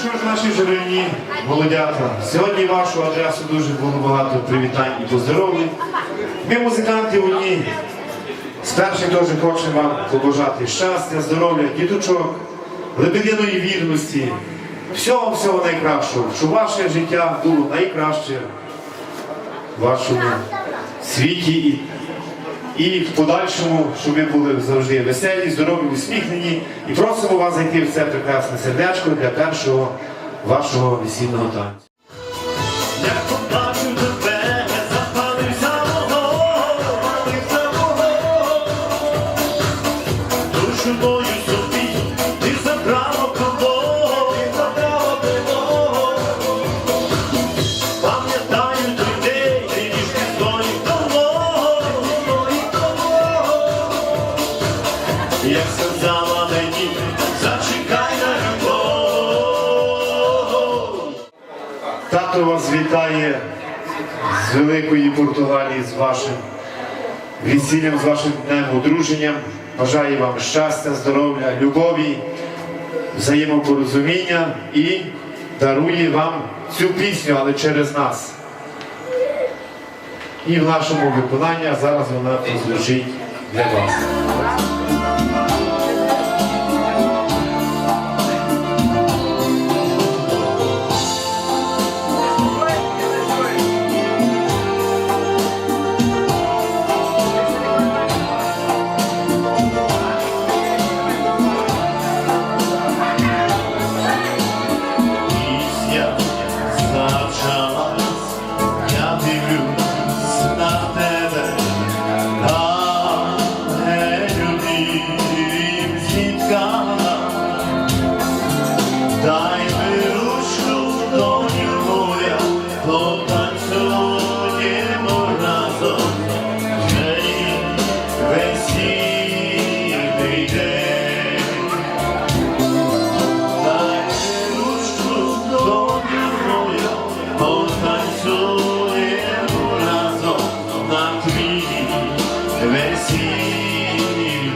Що ж, наші жирені молодята, сьогодні вашу адресу дуже було багато привітань і поздоровлень. Ми, музиканти, одні спершу дуже хочемо вам побажати щастя, здоров'я, діточок, лебединої вірності, всього всього найкращого, щоб ваше життя було найкраще в вашому світі і, в подальшому, щоб ви були завжди веселі, здорові, усміхнені. І просимо вас зайти в це прекрасне сердечко для першого вашого весільного танцю. Португалії, з вашим весіллям, з вашим днем одруженням. Бажаю вам щастя, здоров'я, любові, взаємопорозуміння і дарує вам цю пісню, але через нас. І в нашому виконанні зараз вона прозвучить для вас. На твій весільний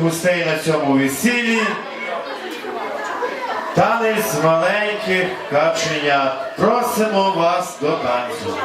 гостей на цьому весіллі. Танець маленьких капченят. Просимо вас до танцю.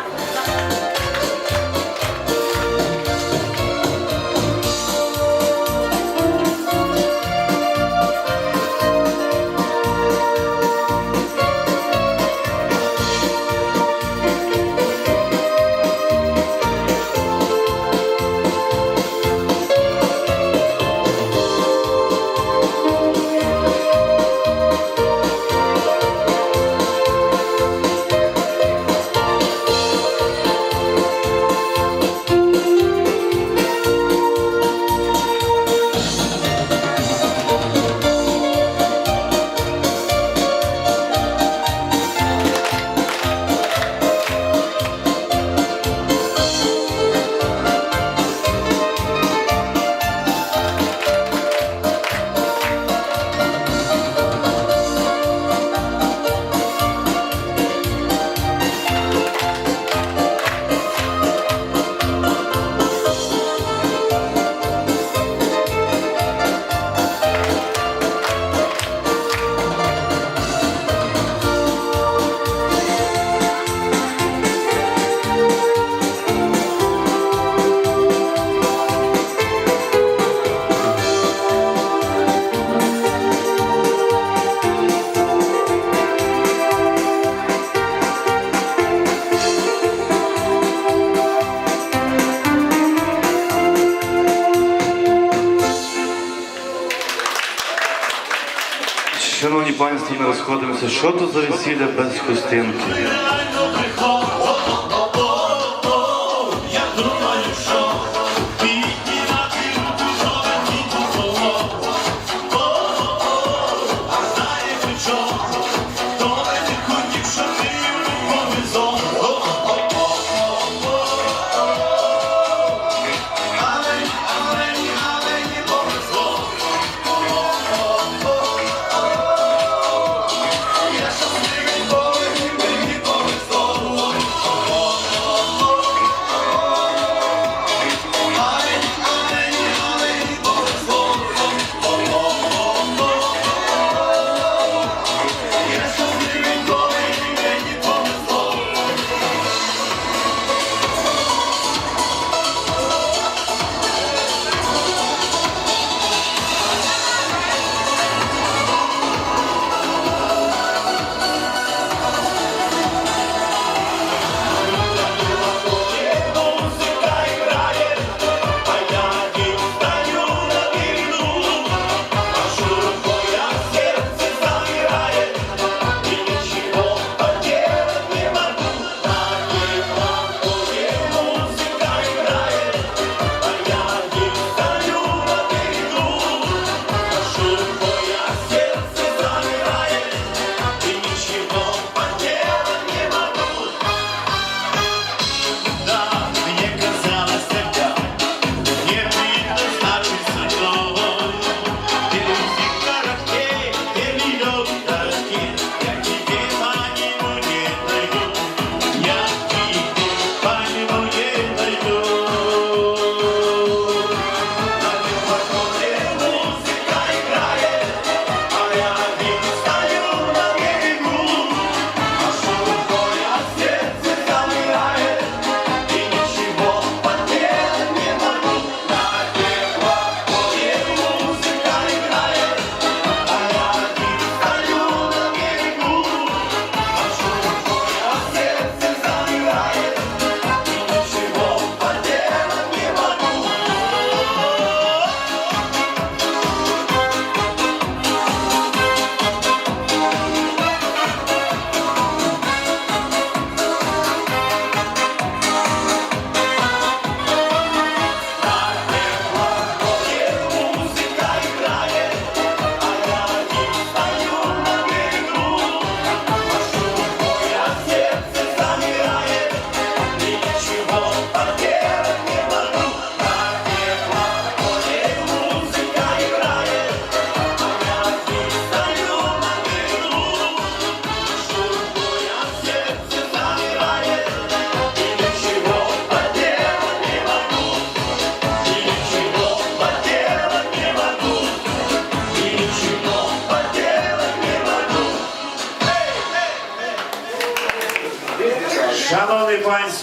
то що то за весілля без хустинки?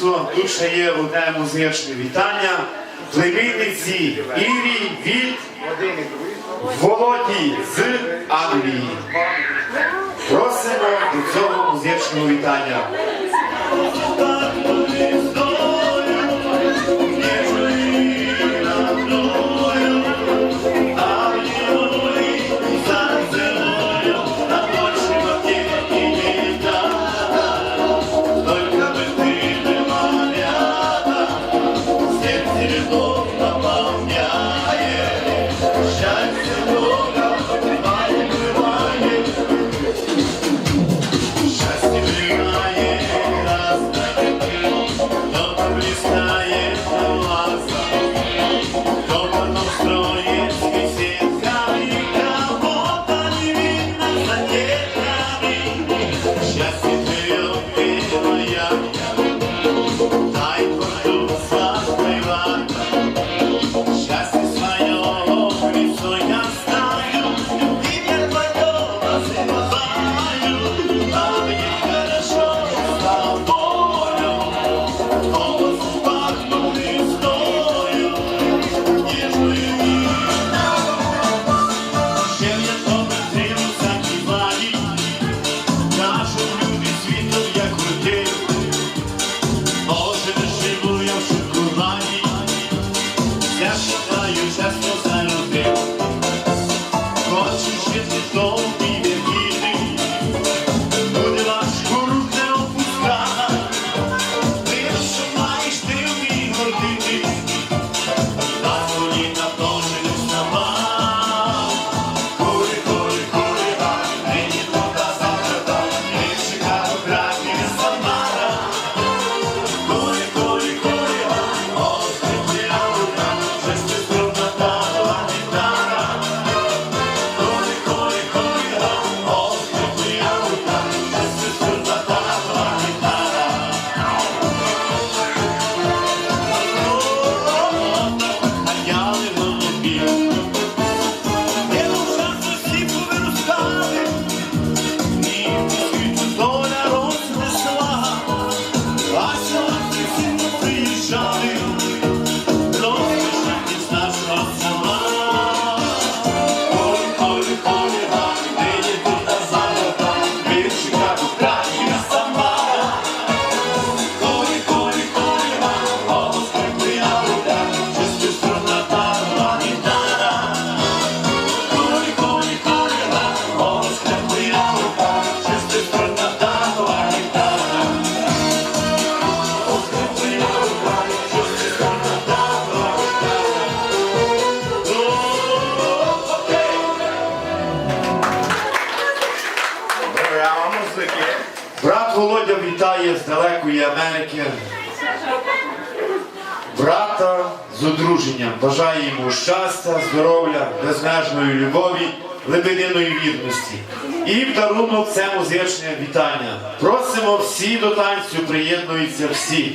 що тут є одне музичне вітання. Племінниці Ірі від Володі з Англії. Просимо до цього музичного вітання. Awesome. безмежної любові, лебединої вірності. І в дарунок це вітання. Просимо всі до танцю, приєднуються всі.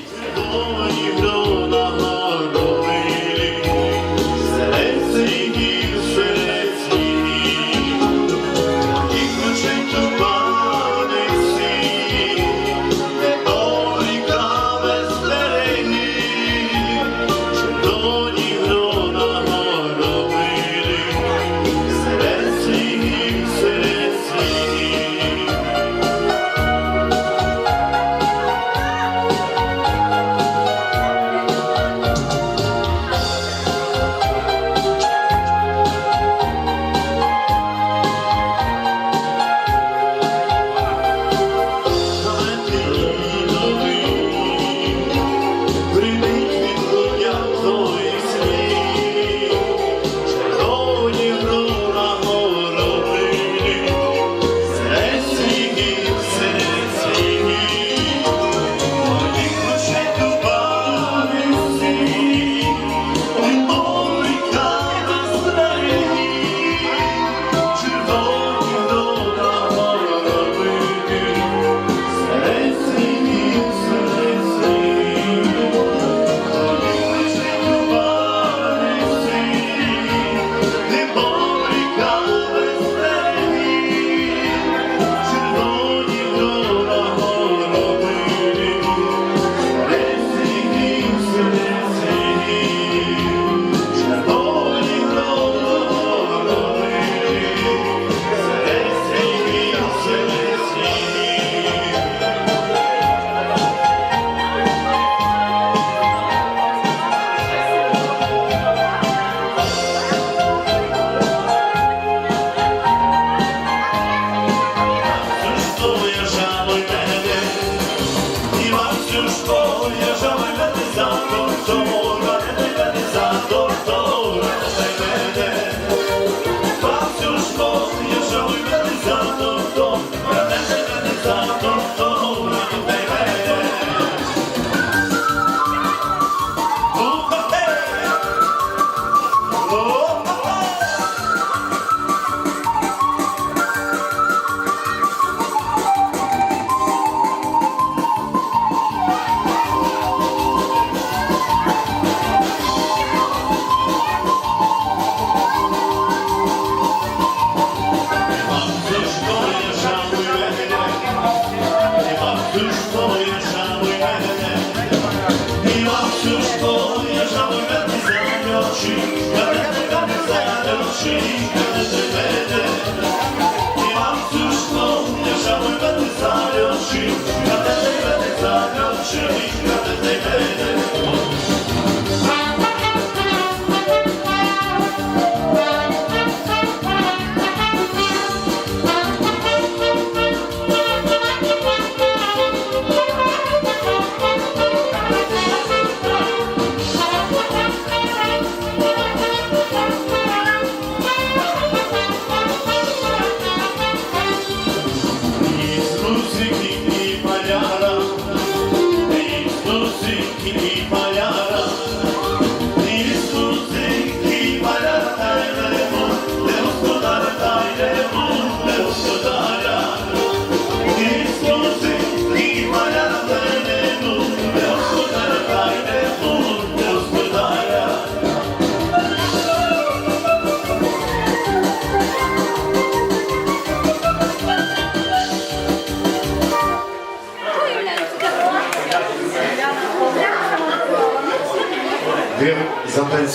Maya.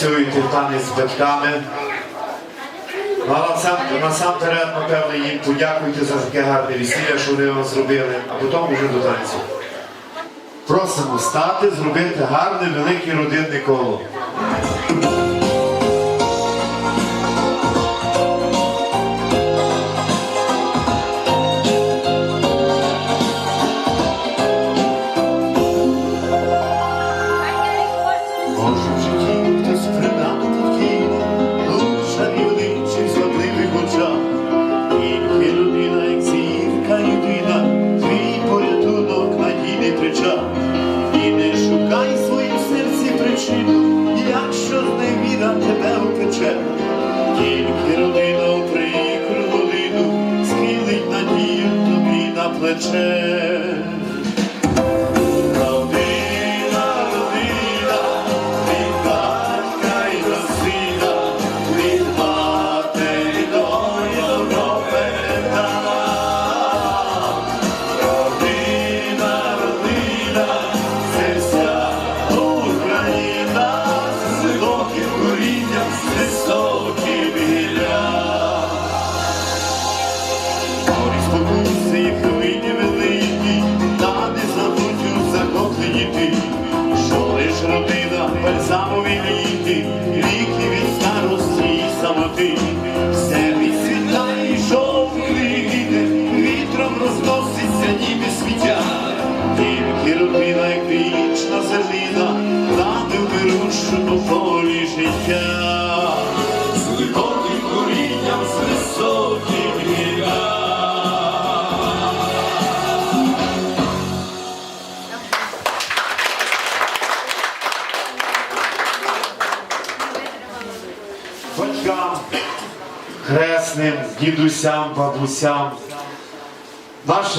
Затанцюєте танець з батьками. Ну, а насам- насамперед, напевно, їм подякуйте за таке гарне весілля, що вони вам зробили, а потім вже до танцю. Просимо стати, зробити гарне, велике родинне коло.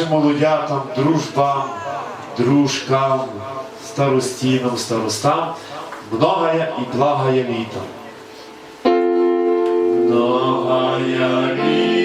Нашим молодятам, дружбам, дружкам, старостінам, старостам, многое і благає літа. Многая літа,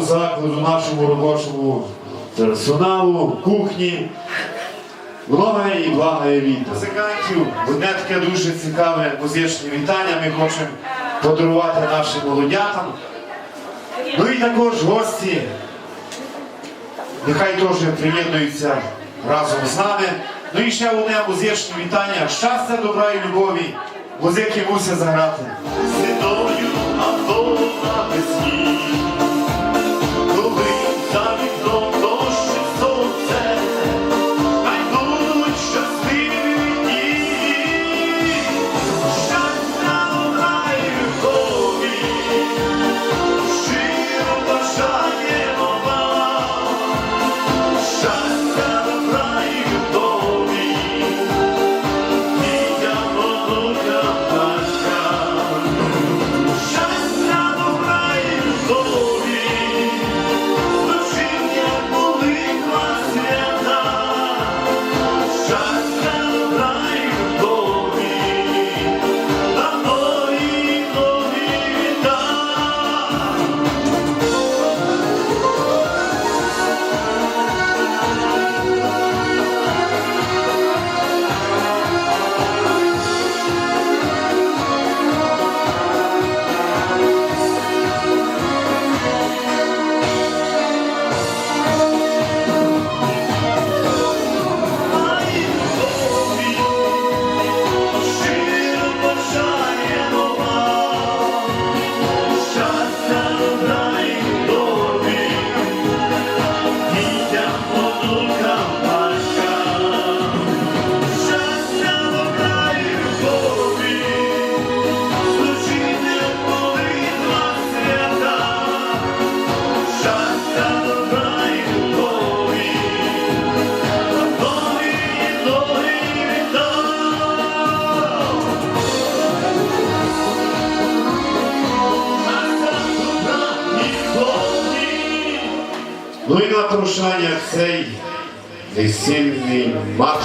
закладу, нашому робочому персоналу, кухні, многая і благая літа. Музикантів, одне таке дуже цікаве музичне вітання ми хочемо подарувати нашим молодятам. Ну і також гості, нехай теж приєднуються разом з нами. Ну і ще одне музичне вітання. Щастя, добра і любові. Музики мусять заграти. Прощання цей весільний марш.